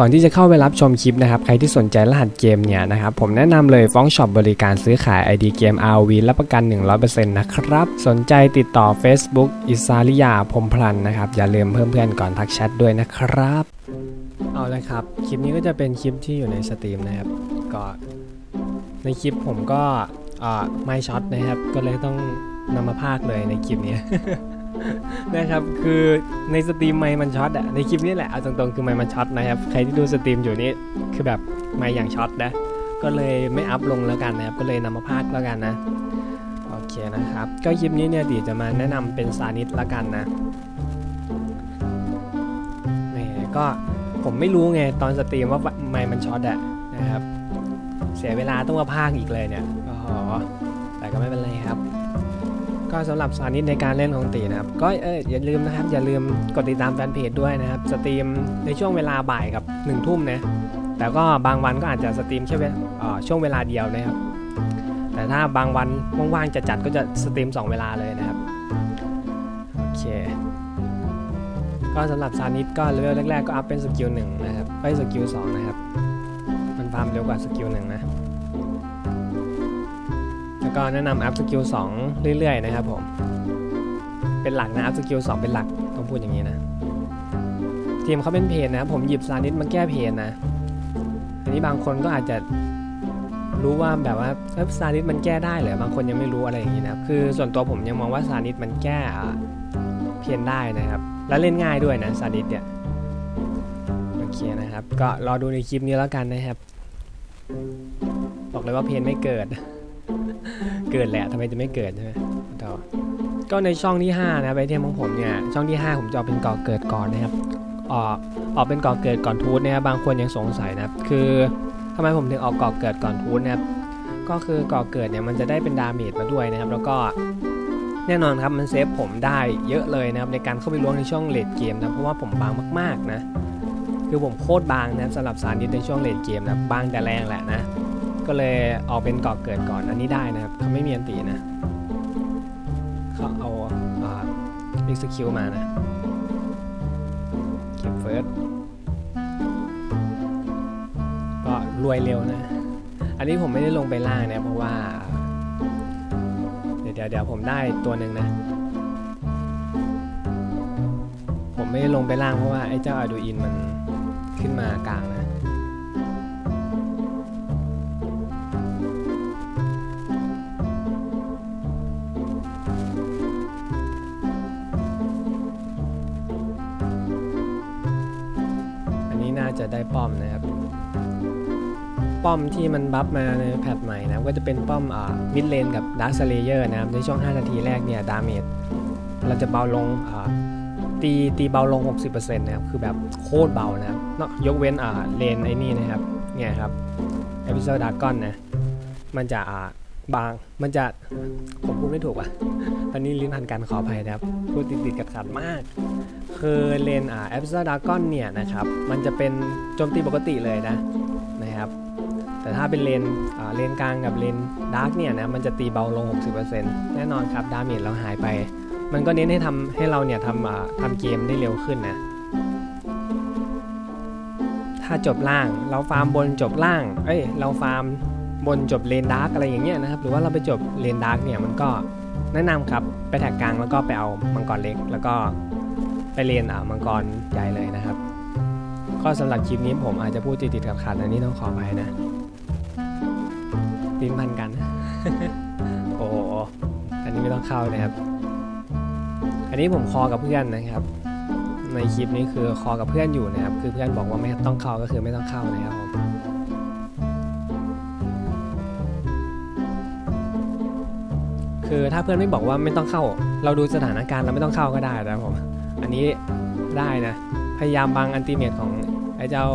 ก่อนที่จะเข้าไปรับชมคลิปนะครับ ใครที่สนใจรหัสเกมเนี่ยนะครับ ผมแนะนำเลยฟ้องช็อปบริการซื้อขาย ID เกม RV รับประกัน 100%นะครับ สนใจติดต่อ Facebook อิสาริยาพมพลันนะครับ อย่าลืมเพิ่มเพื่อนก่อนทักแชทด้วยนะครับ เอาเลยครับ คลิปนี้ก็จะเป็นคลิปที่อยู่ในสตรีมนะครับ ก็ในคลิปผมก็ไม่ช็อตนะครับ ก็เลยต้องนำมาพากย์เลยในคลิปนี้ นะครับคือในสตรีมไมค์มันช็อตอะในคลิปนี้แหละเอาตรงๆคือไมค์มันช็อตนะครับใครที่ดูสตรีมอยู่นี่คือแบบไมค์อย่างช็อตนะก็เลยไม่อัพลงแล้วกันนะครับก็เลยนำมาพากแล้วกันนะโอเคนะครับ ก็คลิปนี้เนี่ยดีจะมาแนะนำเป็นสานิตละกันนะแหมก็ผมไม่รู้ไงตอนสตรีมว่าไมค์มันช็อตอะนะครับเสียเวลาต้องมาพากอีกเลยเนี่ยโอ้โหแต่ก็ไม่เป็นไรครับ ก็สำหรับสานิตในการเล่นของตีนะครับ ก็เอออย่าลืมนะครับ อย่าลืมกดติดตามแฟนเพจด้วยนะครับ สตรีมในช่วงเวลาบ่ายกับ1นึ่ทุ่มนะ แต่ก็บางวันก็อาจจะสตรีมแค่เวเอ่อช่วงเวลาเดียวนะครับ แต่ถ้าบางวันว่างๆจะจัดก็จะสตรีม 2 เวลาเลยนะครับ โอเค ก็สำหรับซานิตก็เลเวลแรกๆก็อัพเป็นสกิลหนึ่งนะครับ ไปสกิลสองนะครับ มันฟาร์มเร็วกว่าสกิลหนึ่งนะ แล้วก็แนะนำอัพสกิล2เรื่อยๆนะครับผม เป็นหลักนะอัพสกิล2เป็นหลักต้องพูดอย่างนี้นะ ทีมเขาเป็นเพนนะผมหยิบซานิสมาแก้เพนนะ อันนี้บางคนก็อาจจะรู้ว่าแบบว่าเอ้ยซานิสมันแก้ได้เหรอบางคนยังไม่รู้อะไรอย่างนี้นะครับคือส่วนตัวผมยังมองว่าซานิสมันแก้อ่าเพนได้นะครับ แล้วเล่นง่ายด้วยนะซานิสเนี่ยโอเคนะครับ ก็รอดูในคลิปนี้แล้วกันนะครับ บอกเลยว่าเพียนไม่เกิด เกิดแหละทำไมจะไม่เกิดใช่ไหมต่อก็ในช่องที่ 5 นะไอเทมของผมเนี่ยช่องที่ 5 ผมจะเอเป็นก่อเกิดก่อนนะครับออกออกเป็นก่อเกิดก่อนทูตนะครับบางคนยังสงสัยนะคือทำไมผมถึงออกก่อเกิดก่อนทูตนะครับก็คือก่อเกิดเนี่ยมันจะได้เป็นดาเมจมาด้วยนะครับ แล้วก็แน่นอนครับมันเซฟผมได้เยอะเลยนะครับในการเข้าไปล้วงในช่วงเลดเกมนะเพราะว่าผมบางมากๆนะคือผมโคตรบางนะครับสำหรับสารดิสในช่วงเลดเกมนะบางแต่แรงแหละนะ ก็เลยออกเป็นก่อเกิดก่อนอันนี้ได้นะครับเขาไม่มีอันตีนะเขาเอาอ่า execute มานะเก็บเฟิร์สก็รวยเร็วนะ อันนี้ผมไม่ได้ลงไปล่างนะเพราะว่าเดี๋ยวเดี๋ยวเดี๋ยวผมได้ตัวหนึ่งนะ ผมไม่ได้ลงไปล่างเพราะว่าไอ้เจ้าอาดูอินมันขึ้นมากลางนะ ได้ป้อมนะครับ ป้อมที่มันบัฟมาในแพทใหม่นะก็จะเป็นป้อมอ่ามิดเลนกับดาร์ s เลเยอร์นะครับในช่วง 5 นาทีแรกเนี่ยดาเมจเราจะเบาลงอ่าตีตีเบาลง 60%นะครับ คือแบบโคตรเบานะครับยกเว้นอ่าเลนไอ้นี่นะครับ เนี่ยครับเอพิโซดดากอนนะ มันจะอ่า บาง มันจะผมพูดไม่ถูกว่ะ ตอนนี้ลิ้นพันกันขออภัยนะครับ พูดติดๆกับขัดมาก คือเลนอ่าเอพิโซดดากอนเนี่ยนะครับ มันจะเป็นโจมตีปกติเลยนะนะครับ แต่ถ้าเป็นเลนอ่าเลนกลางกับเลนดาร์กเนี่ยนะ มันจะตีเบาลง 60%แน่นอนครับ ดาเมจเราหายไป มันก็เน้นให้ทำให้เราเนี่ยทำอ่าทำเกมได้เร็วขึ้นนะถ้าจบล่างเราฟาร์มบนจบล่าง เอ้ย เราฟาร์ม บนจบเลนดาร์กอะไรอย่างเงี้ยนะครับหรือว่าเราไปจบเลนดาร์กเนี่ยมันก็แนะนำครับไปแท็กกลางแล้วก็ไปเอามังกรเล็ก แล้วก็ไปเลนอ่ามังกรใหญ่เลยนะครับ ก็สำหรับคลิปนี้ผมอาจจะพูดติดๆขัดอันนี้ต้องขออภัยนะลิ้นพันกัน โอ้โหอันนี้ไม่ต้องเข้านะครับ อันนี้ผมคอกับเพื่อนนะครับ ในคลิปนี้คือคอกับเพื่อนอยู่นะครับ คือเพื่อนบอกว่าไม่ต้องเข้าก็คือไม่ต้องเข้านะครับผม คือถ้าเพื่อนไม่บอกว่าไม่ต้องเข้า เราดูสถานการณ์เราไม่ต้องเข้าก็ได้นะผมอันนี้ได้นะ พยายามบังอันติเมตของไอ้เจ้า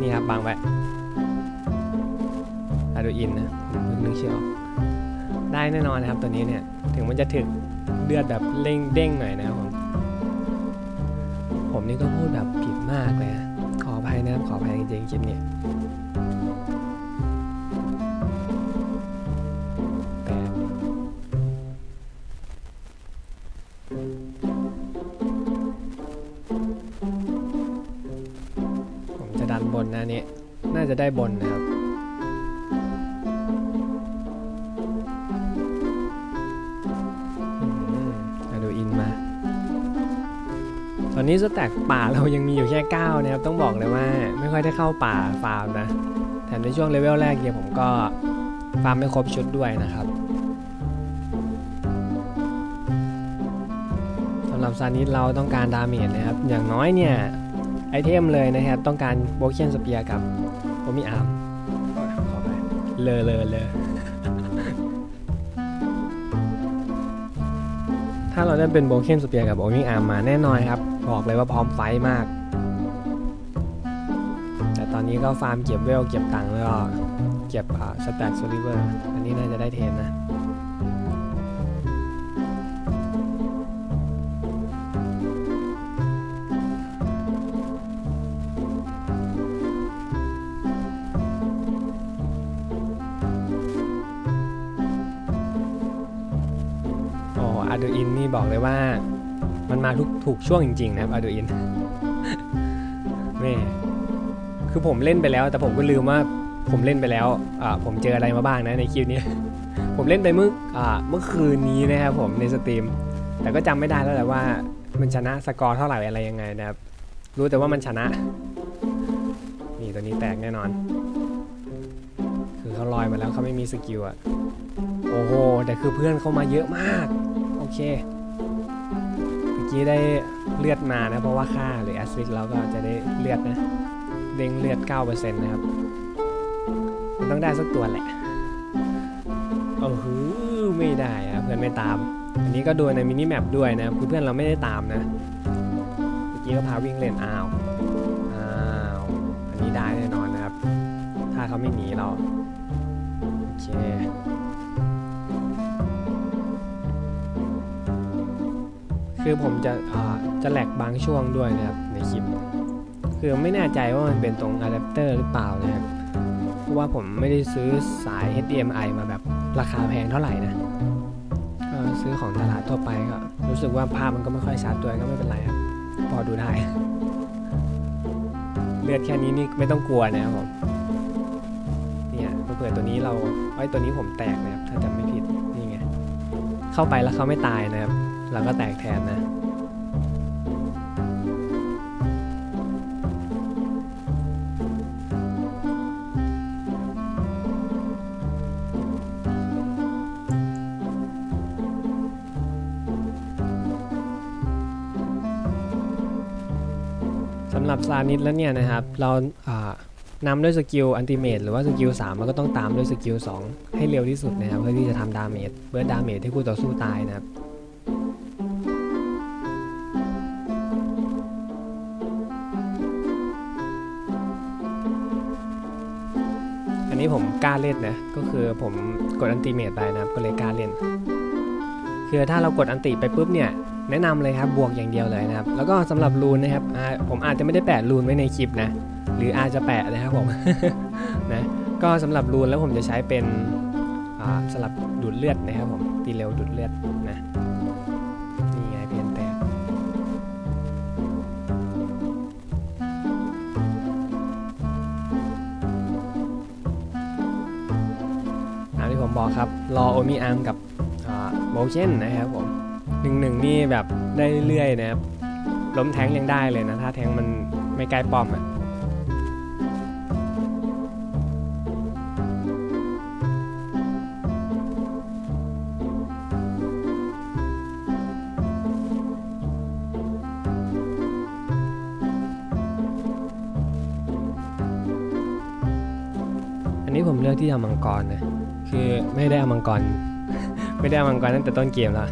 นี่ครับบังไว้อาดูอินนะผมเพิ่งนึกชื่อออกได้แน่นอนนะครับตัวนี้เนี่ยถึงมันจะถึกเลือดแบบเร่งเด้งหน่อยนะครับผมผมนี่ก็พูดแบบผิดมากเลยนะขออภัยนะครับขออภัยจริงๆคลิปนี้ ได้บนนะครับ อะดูอินมา ตอนนี้สแต็กป่าเรายังมีอยู่แค่ 9 นะครับ ต้องบอกเลยว่า ไม่ค่อยได้เข้าป่าฟาร์มนะ แถมในช่วงเลเวลแรกเนี่ยผมก็ฟาร์มไม่ครบชุดด้วยนะครับสำหรับซานิสเราต้องการดาเมจนะครับ อย่างน้อยเนี่ยไอเทมเลยนะครับ ต้องการโบเคียนสเปียร์กับ มิอาร์มขอไปเลอเลอเลอถ้าเราได้เป็นโบเคนสเปียร์กับโอมิอาร์มมาแน่นอนครับ บอกเลยว่าพร้อมไฟมาก แต่ตอนนี้ก็ฟาร์มเก็บเวล เก็บตังค์แล้วก็เก็บอ่าสแต็กโซลิเวอร์ อันนี้น่าจะได้เทนนะ อ้อาดูอินนี่บอกเลยว่ามันมาทุกถูกช่วงจริง ๆ นะครับอาดูอินแม่คือผมเล่นไปแล้ว แต่ผมก็ลืมว่าผมเล่นไปแล้วอ่าผมเจออะไรมาบ้างนะในคลิปนี้ ผมเล่นไปเมื่ออ่าเมื่อคืนนี้นะครับผมในสตรีม แต่ก็จำไม่ได้แล้วแหละว่า มันชนะสกอร์เท่าไหร่อะไรยังไงนะครับ รู้แต่ว่ามันชนะ นี่ตัวนี้แตกแน่นอน คือเขาลอยมาแล้วเขาไม่มีสกิลอะโอ้โห แต่คือเพื่อนเขามาเยอะมาก เค เมื่อกี้ได้เลือดมานะ เพราะว่าค่าหรือแอสซิดเราก็จะได้เลือดนะ เด้งเลือด 9%นะครับ มันต้องได้สักตัวแหละโอ้โหไม่ได้อะเพื่อนไม่ตาม อันนี้ก็ดูในมินิแมปด้วยนะคือเพื่อนเราไม่ได้ตามนะ เมื่อกี้ก็พาวิ่งเล่นอ้าว อ้าว อันนี้ได้แน่นอนนะครับ ถ้าเขาไม่หนีเรา โอเค คือผมจะจะแหลกบางช่วงด้วยนะครับในคลิป คือไม่แน่ใจว่ามันเป็นตรงอะแดปเตอร์หรือเปล่านะครับเพราะว่าผมไม่ได้ซื้อสาย HDMI มาแบบราคาแพงเท่าไหร่นะก็ซื้อของตลาดทั่วไปก็รู้สึกว่าภาพมันก็ไม่ค่อยชัดด้วยก็ไม่เป็นไรครับ พอดูได้ เลือดแค่นี้นี่ไม่ต้องกลัวนะครับผมเนี่ยเผื่อตัวนี้เราไอ้ตัวนี้ผมแตกนะครับ ถ้าจำไม่ผิดนี่ไงเข้าไปแล้วเขาไม่ตายนะครับ เราก็แตกแทนนะ สำหรับซานิสแล้วเนี่ยนะครับ เราานำด้วยสกิลอันติเมตหรือว่าสกิล3มันก็ต้องตามด้วยสกิล2ให้เร็วที่สุดนะครับ เพื่อที่จะทำดาเมจเบิร์ดดาเมจให้คู่ต่อสู้ตายนะครับ นี้ผมกล้าเล่นนะ ก็คือผมกดอันติเมตไปนะครับ ก็เลยกล้าเล่น คือถ้าเรากดอันติไปปุ๊บเนี่ย แนะนำเลยครับ บวกอย่างเดียวเลยนะครับ แล้วก็สำหรับรูนนะครับอ่าผมอาจจะไม่ได้แปะรูนไว้ในคลิปนะ หรืออาจจะแปะนะครับผม นะ ก็สำหรับรูนแล้วผมจะใช้เป็นอ่าสลับดูดเลือดนะครับผม ตีเร็วดูดเลือดนะ บอกครับ รอโอมิอาร์มกับโมเชนนะครับผมหนึ่งหนึ่งนี่แบบได้เรื่อยๆนะครับ ล้มแทงยังได้เลยนะ ถ้าแทงมันไม่ใกล้ป้อมอะ่ะอันนี้ผมเลือกที่เอามังกรนะ คือไม่ได้เอามังกร ไม่ได้เอามังกรตั้งแต่ต้นเกมแล้ว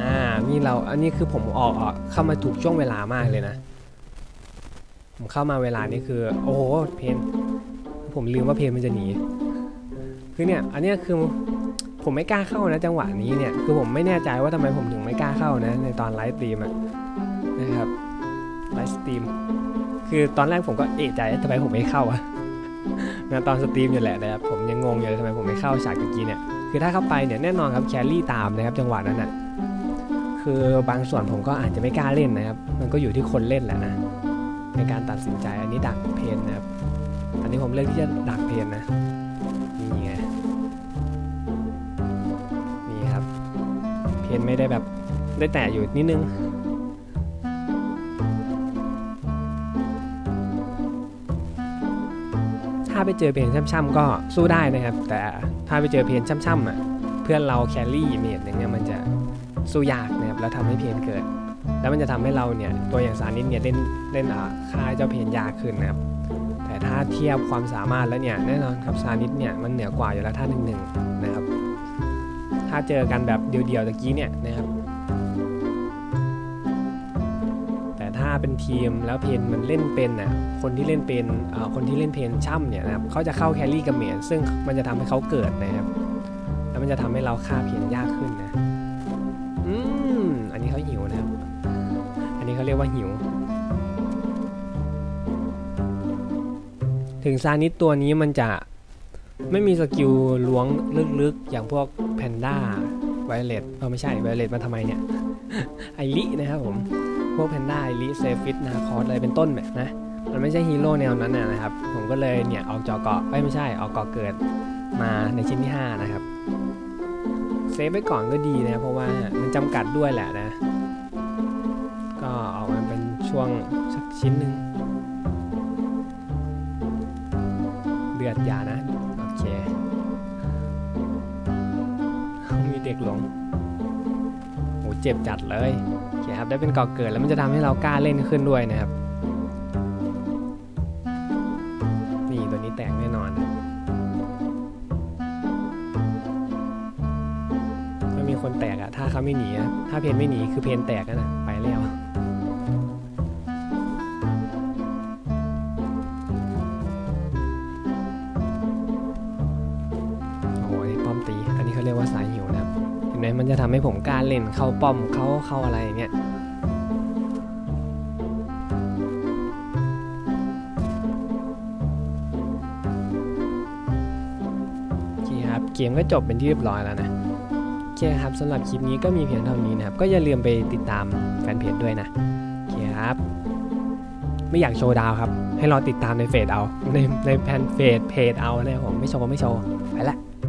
อ่านี่เราอันนี้คือผมออกออกเข้ามาถูกช่วงเวลามากเลยนะ ผมเข้ามาเวลานี้คือ โอ้โหเพนผมลืมว่าเพนมันจะหนีคือเนี่ย อันนี้คือผมไม่กล้าเข้านะจังหวะนี้เนี่ย คือผมไม่แน่ใจว่าทำไมผมถึงไม่กล้าเข้านะ ในตอนไลฟ์สตรีมอะนะครับ ไลฟ์สตรีม คือตอนแรกผมก็เอะใจทำไมผมไม่เข้าอะงานตอนสตรีมอยู่แหละนะครับผมยังงงอยู่เลยทำไมผมไม่เข้าฉากเมื่อกี้เนี่ย คือถ้าเข้าไปเนี่ยแน่นอนครับแครี่ตามนะครับจังหวะนั้นน่ะคือบางส่วนผมก็อาจจะไม่กล้าเล่นนะครับ มันก็อยู่ที่คนเล่นแหละนะ ในการตัดสินใจอันนี้ดักเพนนะครับ อันนี้ผมเลือกที่จะดักเพนนะ นี่ไง นี่ครับ เพนไม่ได้แบบได้แตะอยู่นิดนึง ถ้าไปเจอเพนช่ำๆก็สู้ได้นะครับ แต่ถ้าไปเจอเพนช่ำๆอะเพื่อนเราแครี่เมดอย่างเงี้ยมันจะสู้ยากนะครับแล้วทำให้เพนเกิด แล้วมันจะทำให้เราเนี่ยตัวอย่างสานิดเนี่ยเล่นเล่นอ่าค่าเจ้าเพนยากขึ้นนะครับแต่ถ้าเทียบความสามารถแล้วเนี่ยแน่นอนครับซานิดเนี่ยมันเหนือกว่าอยู่แล้วท่าหนึ่งหนึ่งนะครับถ้าเจอกันแบบเดียวๆตะกี้เนี่ยนะครับ เป็นทีม แล้วเพนมันเล่นเป็นน่ะคนที่เล่นเป็นอ่าคนที่เล่นเพนช่ำเนี่ยนะครับเขาจะเข้าแครี่กับเมนซึ่งมันจะทำให้เขาเกิดนะครับแล้วมันจะทำให้เราฆ่าเพนยากขึ้นนะอืมอันนี้เขาหิวนะครับ อันนี้เขาเรียกว่าหิว ถึงซานิสตัวนี้มันจะไม่มีสกิลล้วงลึกๆ อย่างพวกแพนด้าไวเลตเออไม่ใช่ไวเลตมันทำไมเนี่ย ไอรินะครับผม พวกแพนด้าไอริเซฟิตนาคอสอะไรเป็นต้นแบบนะ มันไม่ใช่ฮีโร่แนวนั้นนะครับ ผมก็เลยเนี่ยออกจอเกาะไม่ใช่ออกเกาะเกิดมาในชิ้นที่ 5 นะครับเซฟไว้ก่อนก็ดีนะเพราะว่ามันจำกัดด้วยแหละนะ ก็ออกมาเป็นช่วงสักชิ้นหนึ่งเดือดยานะ โอเค มีเด็กหลง เจ็บจัดเลยโอเคครับได้เป็นก่อเกิดแล้วมันจะทำให้เรากล้าเล่นขึ้นด้วยนะครับ นี่ตัวนี้แตกแน่นอนถ้ามีคนแตกอะถ้าเขาไม่หนีอะถ้าเพนไม่หนีคือเพนแตกนะไปแล้ว ทำให้ผมกล้าเล่นเข้าป้อมเข้าเข้าอะไรอย่างเงี้ยโอเคครับเกมก็จบเป็นที่เรียบร้อยแล้วนะโอเคครับสำหรับคลิปนี้ก็มีเพียงเท่านี้นะครับ ก็อย่าลืมไปติดตามแฟนเพจด้วยนะโอเคครับ ไม่อยากโชว์ดาวครับ ให้รอติดตามในเฟซเอาในในแฟนเพจเพจเอานะครับผมไม่โชว์ไม่โชว์